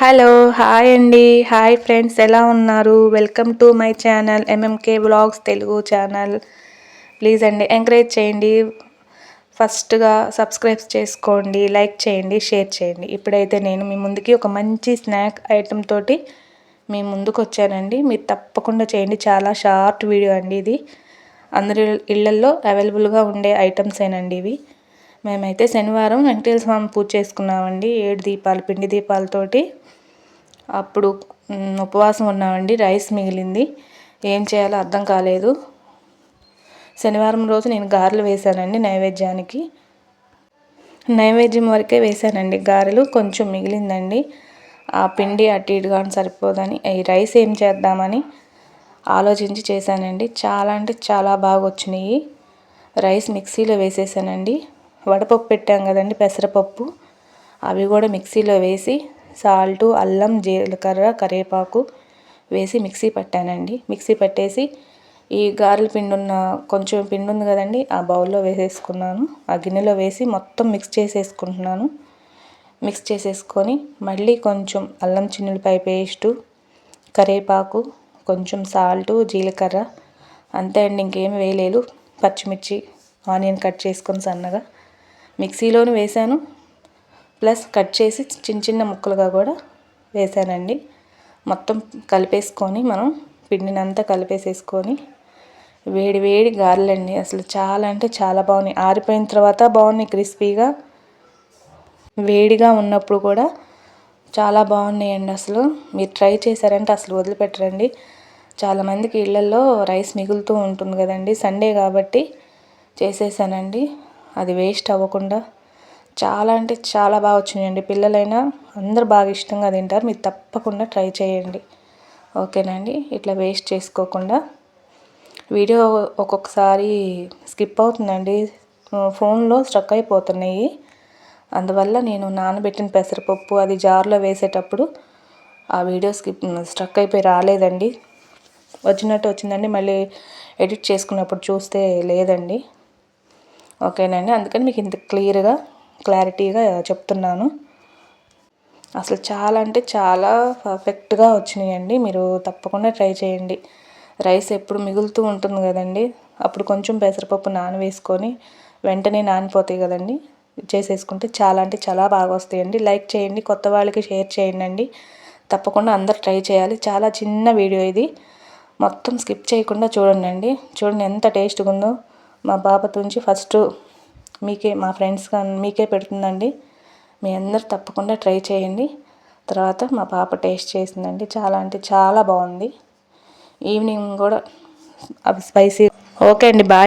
Hello hi అండి. Hi friends ఎలా ఉన్నారు? Welcome to my channel MMK vlogs Telugu channel. Please అండి encourage చేయండి. ఫస్ట్గా సబ్స్క్రైబ్ చేసుకోండి లైక్ చేయండి షేర్ చేయండి. ఇప్పుడైతే నేను మీ ముందుకి ఒక మంచి స్నాక్ ఐటెం తోటి మీ ముందుకు వచ్చానండి. మీరు తప్పకుండా చేయండి. చాలా షార్ట్ వీడియో అండి ఇది. అందరి ఇళ్ళల్లో అవైలబుల్గా ఉండే ఐటమ్సేనండి ఇవి. మేమైతే శనివారం వెంకటేశ్వర స్వామి పూజ చేసుకున్నామండి. ఏడు దీపాలు పిండి దీపాలతోటి. అప్పుడు ఉపవాసం ఉన్నామండి. రైస్ మిగిలింది. ఏం చేయాలో అర్థం కాలేదు. శనివారం రోజు నేను గారెలు వేశానండి నైవేద్యానికి. నైవేద్యం వరకే వేశానండి గారెలు. కొంచెం మిగిలిందండి. ఆ పిండి అటు ఇటుగా సరిపోదని ఈ రైస్ ఏం చేద్దామని ఆలోచించి చేశానండి. చాలా అంటే చాలా బాగా వచ్చినాయి రైస్ మిక్సీలో వేసేసానండి వడపప్పు పెట్టాం కదండి పెసరపప్పు. అవి కూడా మిక్సీలో వేసి సాల్టు అల్లం జీలకర్ర కరివేపాకు వేసి మిక్సీ పట్టానండి. మిక్సీ పట్టేసి ఈ గారెల పిండి ఉన్న కొంచెం పిండి ఉంది కదండి ఆ బౌల్లో వేసేసుకున్నాను. ఆ గిన్నెలో వేసి మొత్తం మిక్స్ చేసేసుకుంటున్నాను. మిక్స్ చేసేసుకొని మళ్ళీ కొంచెం అల్లం చిన్నులపాయ పేస్టు కరివేపాకు కొంచెం సాల్టు జీలకర్ర అంతే అండి ఇంకేం వేయలేదు. పచ్చిమిర్చి ఆనియన్ కట్ చేసుకొని సన్నగా. మిక్సీలోనే వేసాను ప్లస్ కట్ చేసి చిన్న చిన్న ముక్కలుగా కూడా వేసానండి మొత్తం కలిపేసుకొని మనం పిండినంతా కలిపేసేసుకొని వేడి వేడి గారెలండి. అసలు చాలా అంటే చాలా బాగున్నాయి. ఆరిపోయిన తర్వాత బాగున్నాయి క్రిస్పీగా. వేడిగా ఉన్నప్పుడు కూడా చాలా బాగున్నాయండి అసలు. మీరు ట్రై చేశారంటే అసలు వదిలిపెట్టరండి. చాలామందికి ఇళ్ళల్లో రైస్ మిగులుతూ ఉంటుంది కదండి. సండే కాబట్టి చేసేసానండి. అది వేస్ట్ అవ్వకుండా చాలా అంటే చాలా బాగా వచ్చినాయండి. పిల్లలైనా అందరు బాగా ఇష్టంగా తింటారు. మీరు తప్పకుండా ట్రై చేయండి. ఓకేనండి ఇట్లా వేస్ట్ చేసుకోకుండా. వీడియో ఒక్కొక్కసారి స్కిప్ అవుతుందండి. ఫోన్లో స్ట్రక్ అయిపోతున్నాయి. అందువల్ల నేను నానబెట్టిన పెసరపప్పు అది జార్లో వేసేటప్పుడు ఆ వీడియో స్కిప్ స్ట్రక్ అయిపోయి రాలేదండి. వచ్చినట్టు వచ్చిందండి. మళ్ళీ ఎడిట్ చేసుకున్నప్పుడు చూస్తే లేదండి. ఓకేనండి. అందుకని మీకు ఇంత క్లియర్గా క్లారిటీగా చెప్తున్నాను. అసలు చాలా అంటే చాలా పర్ఫెక్ట్గా వచ్చినాయండి. మీరు తప్పకుండా ట్రై చేయండి. రైస్ ఎప్పుడు మిగులుతూ ఉంటుంది కదండి. అప్పుడు కొంచెం పెసరపప్పు నానవేసుకొని వెంటనే నానిపోతాయి కదండి. చేసేసుకుంటే చాలా అంటే చాలా బాగా వస్తాయండి. లైక్ చేయండి కొత్త వాళ్ళకి షేర్ చేయండి తప్పకుండా అందరు ట్రై చేయాలి. చాలా చిన్న వీడియో ఇది. మొత్తం స్కిప్ చేయకుండా చూడండి చూడండి ఎంత టేస్ట్గా ఉందో మా బాపతోంచి ఫస్ట్ మీకే మా ఫ్రెండ్స్ కానీ మీకే పెడుతుందండి. మీ అందరు తప్పకుండా ట్రై చేయండి. తర్వాత మా పాప టేస్ట్ చేసిందండి. చాలా అంటే చాలా బాగుంది. ఈవినింగ్ కూడా అవి స్పైసీ. ఓకే అండి బాయ్.